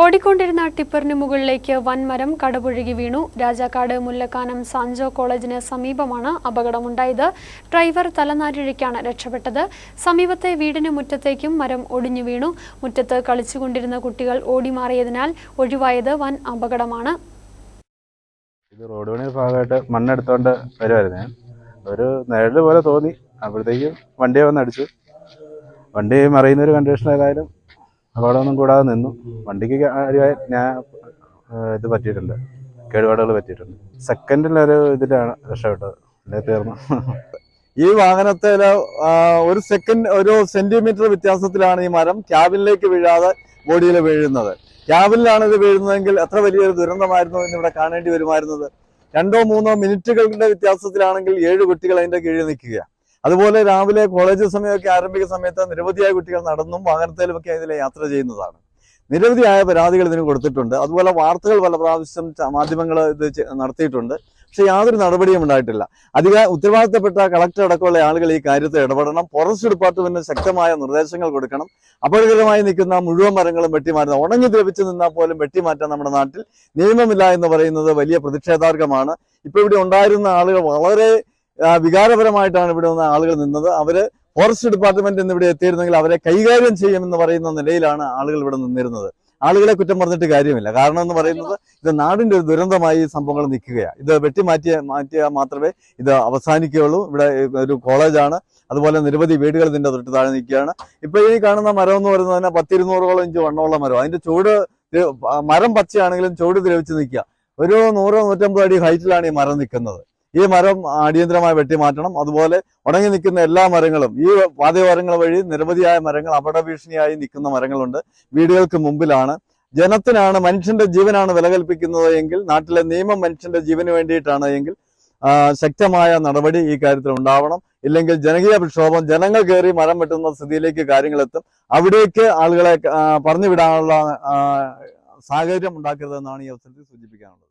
ഓടിക്കൊണ്ടിരുന്ന ടിപ്പറിന് മുകളിലേക്ക് വൻമരം കടപുഴകി വീണു. രാജാക്കാട് മുല്ലക്കാനം സാൻജോ കോളേജിന് സമീപമാണ് അപകടമുണ്ടായത്. ഡ്രൈവർ തലനാരിഴയ്ക്കാണ് രക്ഷപ്പെട്ടത്. സമീപത്തെ വീടിന് മുറ്റത്തേക്കും മരം ഒടിഞ്ഞു വീണു. മുറ്റത്ത് കളിച്ചുകൊണ്ടിരുന്ന കുട്ടികൾ ഓടിമാറിയതിനാൽ ഒഴിവായത് വൻ അപകടമാണ്. ഇത് റോഡ് പണി ഭാഗമായിട്ട് മണ്ണെടുത്തോണ്ട് വരുമായിരുന്നേ ഒരു നിഴൽ പോലെ തോന്നി. അപ്പോഴത്തേക്കും വണ്ടിയെ വന്ന് അടിച്ചു വണ്ടി മറിയുന്ന ഒരു കണ്ടീഷൻ ഏതായാലും അപകടമൊന്നും കൂടാതെ നിന്നു. വണ്ടിക്ക് കാര്യമായി ഞാൻ ഇത് പറ്റിയിട്ടുണ്ട്. കേടുപാടുകൾ പറ്റിയിട്ടുണ്ട്. സെക്കൻഡിലൊരു ഇതിലാണ് രക്ഷപ്പെട്ടത്. അല്ലേ തീർന്നു. ഈ വാഹനത്തെ ഒരു സെക്കൻഡ് ഒരു സെന്റിമീറ്റർ വ്യത്യാസത്തിലാണ് ഈ മരം ക്യാബിനിലേക്ക് വീഴാതെ ബോഡിയിൽ വീഴുന്നത്. ക്യാബിനിലാണ് ഇത് വീഴുന്നതെങ്കിൽ എത്ര വലിയൊരു ദുരന്തമായിരുന്നു എന്നിവിടെ കാണേണ്ടി വരുമായിരുന്നത്? രണ്ടോ മൂന്നോ മിനിറ്റുകളുടെ വ്യത്യാസത്തിലാണെങ്കിൽ ഏഴ് കുട്ടികൾ അതിന്റെ കീഴിൽ നിൽക്കുക അതുപോലെ രാവിലെ കോളേജ് സമയമൊക്കെ ആരംഭിക്കുന്ന സമയത്ത് നിരവധിയായ കുട്ടികൾ നടന്നും വാഹനത്തിലുമൊക്കെ ഇതിലെ യാത്ര ചെയ്യുന്നതാണ്. നിരവധിയായ പരാതികൾ ഇതിന് കൊടുത്തിട്ടുണ്ട്. അതുപോലെ വാർത്തകൾ പല പ്രാവശ്യം മാധ്യമങ്ങൾ ഇത് നടത്തിയിട്ടുണ്ട്. പക്ഷെ യാതൊരു നടപടിയും ഉണ്ടായിട്ടില്ല. അധിക ഉത്തരവാദിത്തപ്പെട്ട കളക്ടർ അടക്കമുള്ള ആളുകൾ ഈ കാര്യത്തിൽ ഇടപെടണം. ഫോറസ്റ്റ് ഡിപ്പാർട്ട്മെന്റിന് ശക്തമായ നിർദ്ദേശങ്ങൾ കൊടുക്കണം. അപകടകരമായി നിൽക്കുന്ന മുഴുവൻ മരങ്ങളും വെട്ടിമാറ്റുന്ന ഉണങ്ങി ദ്രവിച്ചു നിന്നാൽ പോലും വെട്ടിമാറ്റാൻ നമ്മുടെ നാട്ടിൽ നിയമമില്ല എന്ന് പറയുന്നത് വലിയ പ്രതിഷേധാർഹമാണ്. ഇപ്പൊ ഇവിടെ ഉണ്ടായിരുന്ന ആളുകൾ വളരെ വികാരപരമായിട്ടാണ് ഇവിടെ വന്ന ആളുകൾ നിന്നത്. അവർ ഫോറസ്റ്റ് ഡിപ്പാർട്ട്മെന്റ് ഇന്ന് ഇവിടെ എത്തിയിരുന്നെങ്കിൽ അവരെ കൈകാര്യം ചെയ്യുമെന്ന് പറയുന്ന നിലയിലാണ് ആളുകൾ ഇവിടെ നിന്നിരുന്നത്. ആളുകളെ കുറ്റം പറഞ്ഞിട്ട് കാര്യമില്ല. കാരണം എന്ന് പറയുന്നത് ഇത് നാടിന്റെ ഒരു ദുരന്തമായി സംഭവങ്ങൾ നിൽക്കുകയാണ് ഇത് വെട്ടിമാറ്റിയ മാറ്റിയാൽ മാത്രമേ ഇത് അവസാനിക്കുകയുള്ളൂ. ഇവിടെ ഒരു കോളേജാണ്. അതുപോലെ നിരവധി വീടുകൾ ഇതിന്റെ തൊട്ട് താഴെ നിൽക്കുകയാണ്. ഇപ്പൊ ഈ കാണുന്ന മരം എന്ന് പറയുന്നത് തന്നെ പത്തിരുന്നൂറോളം ഇഞ്ച് വണ്ണമുള്ള മരം. അതിന്റെ ചൂട് മരം പച്ചയാണെങ്കിലും ചൂട് ദ്രവിച്ച് നിൽക്കുക. ഒരു നൂറോ നൂറ്റമ്പത് അടി ഹൈറ്റിലാണ് ഈ മരം നിൽക്കുന്നത്. ഈ മരം അടിയന്തരമായി വെട്ടിമാറ്റണം. അതുപോലെ ഉണങ്ങി നിൽക്കുന്ന എല്ലാ മരങ്ങളും ഈ പാതയോരങ്ങൾ വഴി നിരവധിയായ മരങ്ങൾ അപകട ഭീഷണിയായി നിൽക്കുന്ന മരങ്ങളുണ്ട്. വീടുകൾക്ക് മുമ്പിലാണ്. ജനത്തിനാണ് മനുഷ്യന്റെ ജീവനാണ് വില കൽപ്പിക്കുന്നത് എങ്കിൽ നാട്ടിലെ നിയമം മനുഷ്യന്റെ ജീവന് വേണ്ടിയിട്ടാണ് എങ്കിൽ ശക്തമായ നടപടി ഈ കാര്യത്തിൽ ഉണ്ടാവണം. ഇല്ലെങ്കിൽ ജനകീയ പ്രക്ഷോഭം ജനങ്ങൾ കയറി മരം വെട്ടുന്ന സ്ഥിതിയിലേക്ക് കാര്യങ്ങൾ എത്തും. അവിടേക്ക് ആളുകളെ പറഞ്ഞു വിടാനുള്ള സാഹചര്യം ഉണ്ടാക്കരുതെന്നാണ് ഈ അവസരത്തിൽ സൂചിപ്പിക്കാനുള്ളത്.